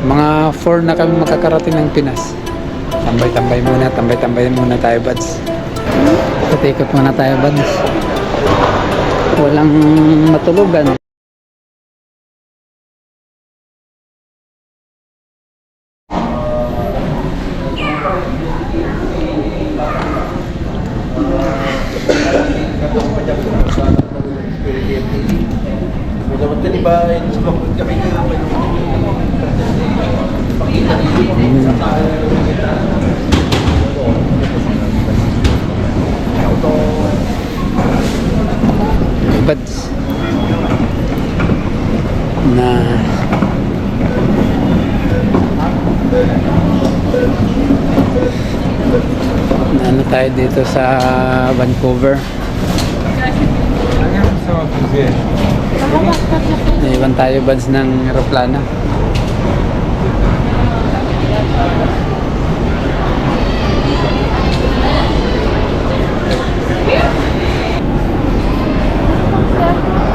Mga 4 na kami makakarating ng Pinas. Tambay-tambay muna, tambay-tambay muna tayo, buds. Ikot muna tayo, buds. Walang matulugan. Dapat ka di ba, sumakot kami nga ba buds na na ano tayo dito sa Vancouver. Naiwan tayo buds ng aeroplano.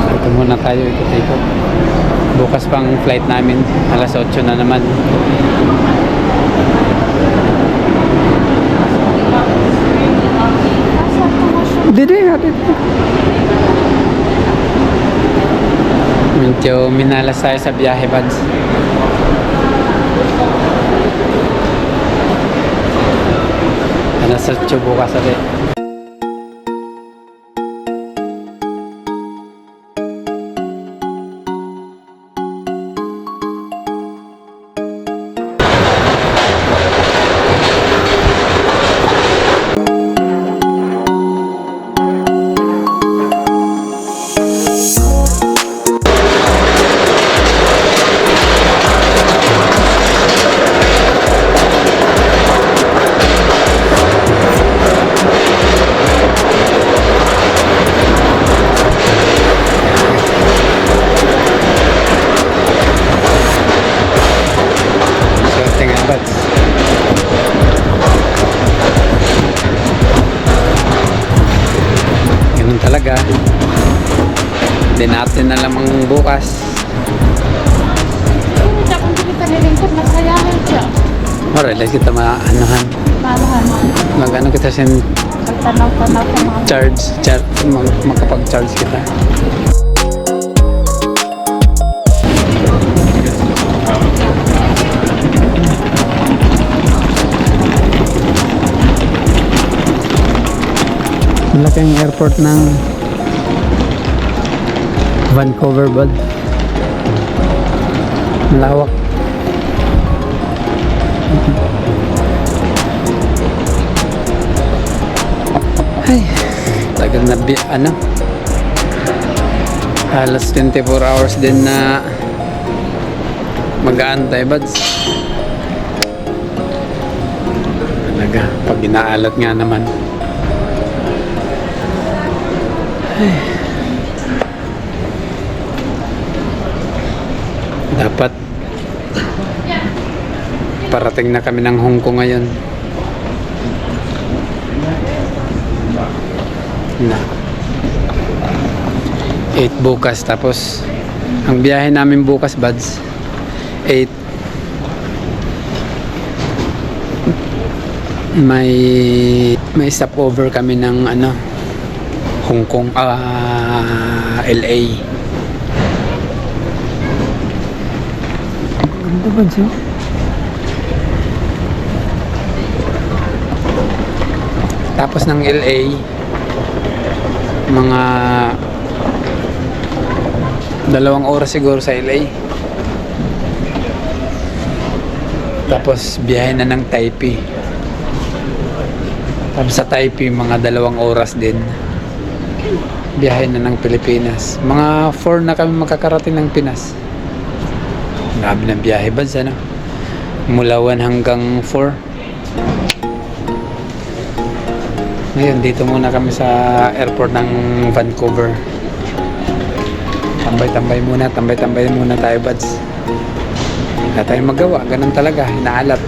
Ito muna tayo ikot-ikot bukas pang flight namin. Alas 8 na naman Ko. Medyo minalas tayo sa biyahe. Alas 8 bukas ulit. Hindi natin na lamang bukas. Kung hindi kita maanuhan. Mag-ano kita sin Pagtanaw-tanaw sa mga charge, char, mag, makapag-charge kita. Malaki ang airport ng Vancouver bud. Lawak. Ay, tagal na bi ano? Halos 24 hours din na mag-aantay buds. Talaga, pag inaalat nga naman. Ay. Dapat parating na kami ng Hong Kong ngayon. na. 8 bukas tapos. Ang biyahe namin bukas buds 8 may may stopover kami ng ano Hong Kong ah LA ganda buds oh tapos ng LA mga dalawang oras siguro sa LA tapos biyahe na ng Taipei. Tapos sa Taipei mga dalawang oras din. Biyahe na ng Pilipinas. Mga 4 na kami makakarating ng Pinas. Grabe ng biyahe ba ano mula 1 hanggang 4 Ngayon, dito muna kami sa airport ng Vancouver. Tambay-tambay muna, tambay-tambay muna tayo, buds. Wala tayong magawa, ganun talaga, inaalat.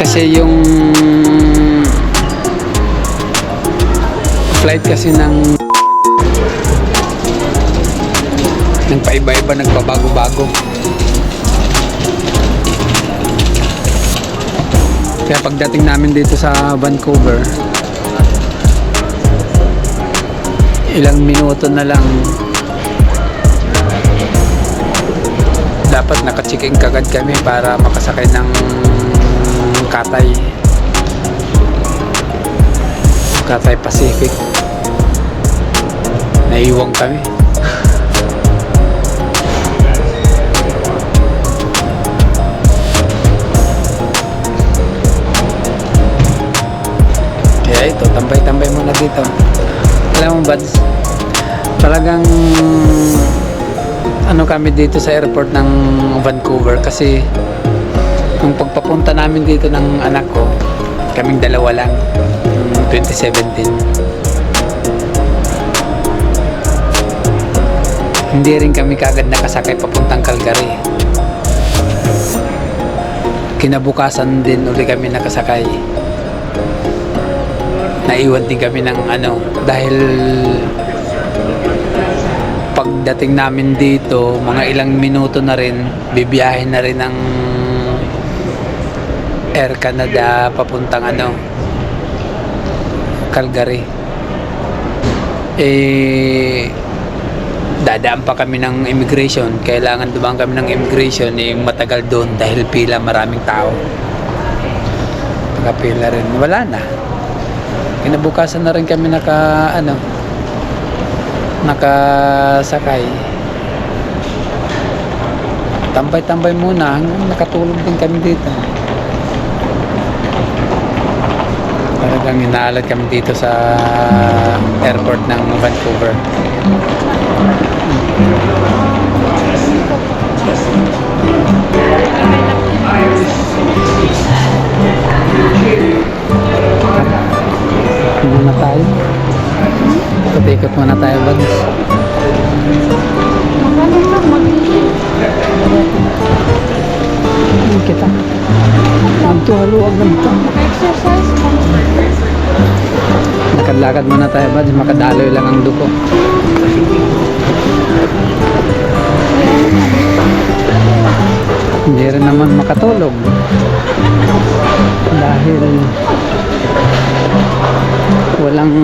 Kasi yung flight kasi ng ng paiba-iba nagbabago-bago. Kaya pagdating namin dito sa Vancouver, ilang minuto na lang. Dapat nakachiking kagad kami para makasakay ng Katay Katay Pacific. Naiwang kami kaya ito tambay-tambay muna dito. Alam mo Bads talagang ano kami dito sa airport ng Vancouver kasi nung pagpapunta namin dito ng anak ko kaming dalawa lang noong 2017 hindi rin kami kagad nakasakay papuntang Calgary. Kinabukasan din uli kami nakasakay naiwan din kami ng ano dahil pagdating namin dito mga ilang minuto na rin bibiyahin na rin ng Air Canada papuntang ano Calgary. Eh dadaan pa kami ng immigration. Kailangan dumaan kami ng immigration eh matagal doon dahil pila maraming tao. Pagkapila rin wala na kinabukasan na rin kami naka ano nakasakay. Tambay-tambay muna hanggang nakatulog din kami dito. Talagang inaalat kami dito sa airport ng Vancouver muna tayo. Ikot muna tayo bags. Hindi kita. Ang tuhaluag ganito Mag-exercise ka. lakad-lakad muna tayo bags makadaloy lang ang duko. Hindi rin naman makatulog. Dahil walang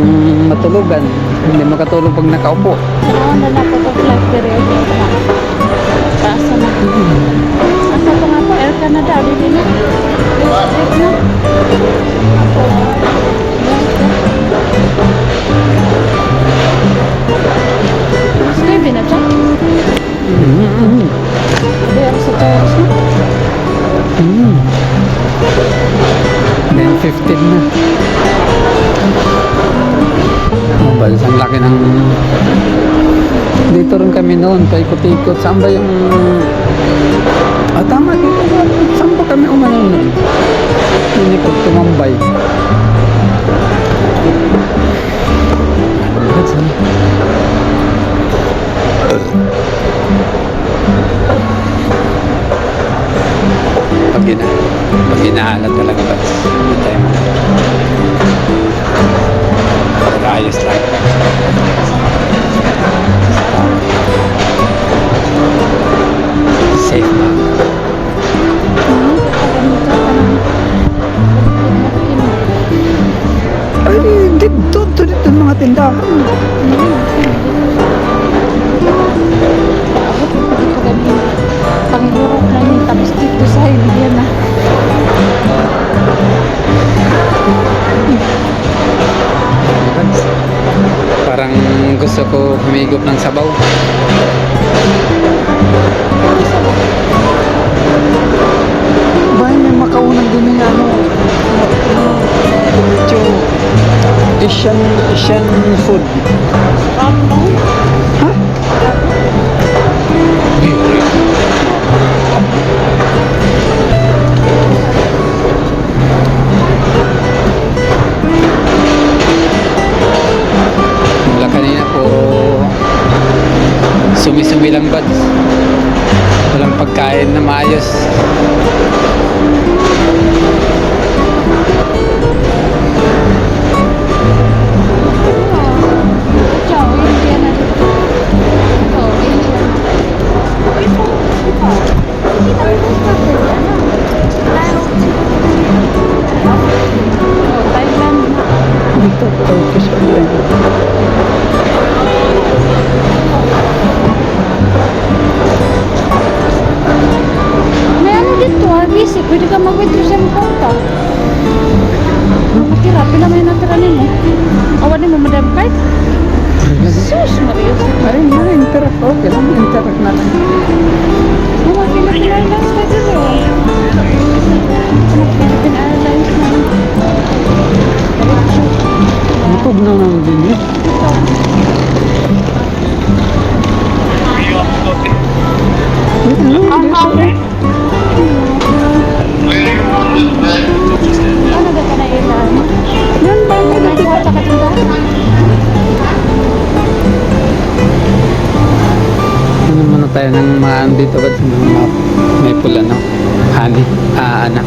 matulugan hindi makatulog pag nakaupo Ano na na po flight period na. Asa pa nga po, Air Canada, dili na. Wait na. Stevie na siya. mm Hindi ako sa Taurus na. Mm. Then 15 na. Balis, ang laki ng... Dito rin kami noon, paikot-ikot. Saan ba yung... Ah, tama, dito? Saan ba kami umano noon? Inikot, tumambay. Ano ba, saan? Pag ina, pag inaalat talaga ba? Hindi tayo mo. Ko humigop ng sabaw. Bahay may makaunang din ng ano, medyo Asian, Asian food. Ha? Sumi-sumi lang ba? Walang pagkain na maayos. May kwarta ka dito? Ano muna tayo ng mga dito ba? Mga may pula, no? Honey. Ah, anak.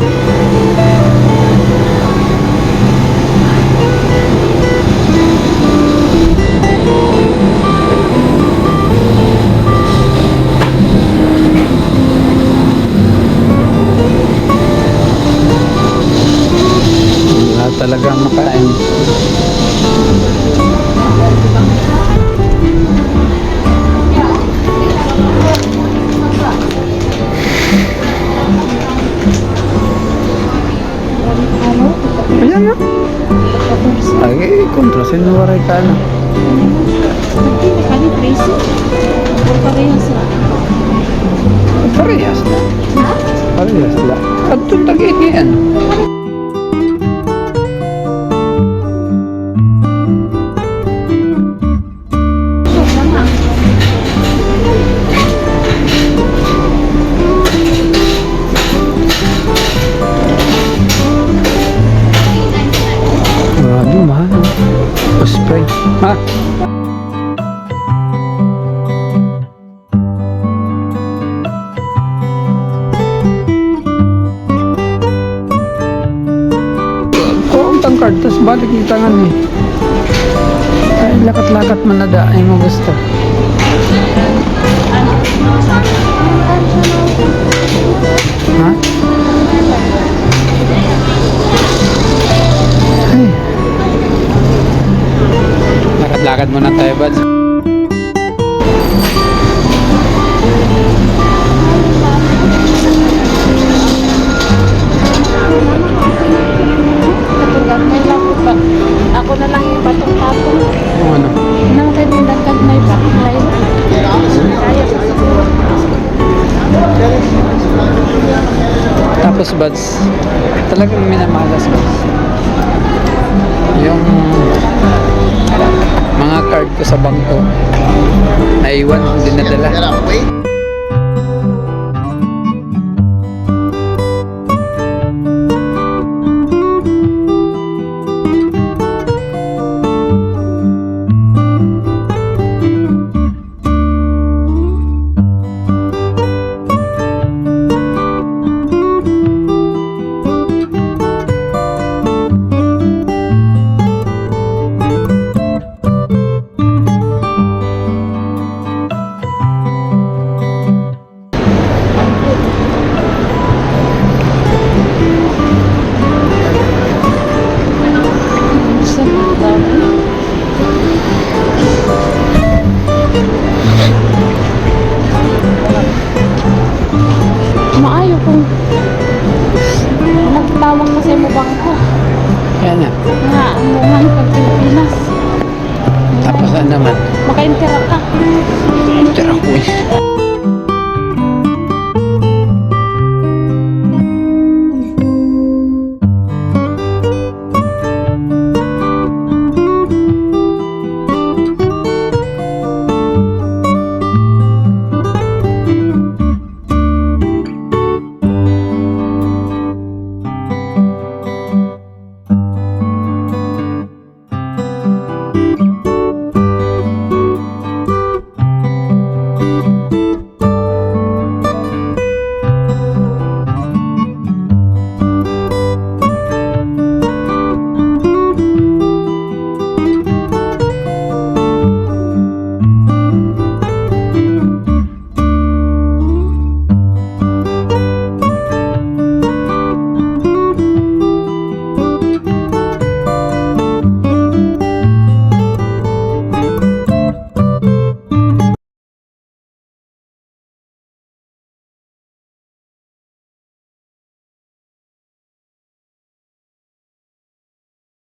Na waray ka na. Hindi ka ni Tracy. Or parehas na. Parehas na. Ha? Parehas na. At tag-8 yan. Balik yung tangan eh. Ay, lakat-lakat man na da. Ay mo gusto. Ha? Ay. Lakad-lakad muna tayo, buds. Buds, talagang minamalas, buds. Yung mga card ko sa bangko, naiwan, dinadala. Wait.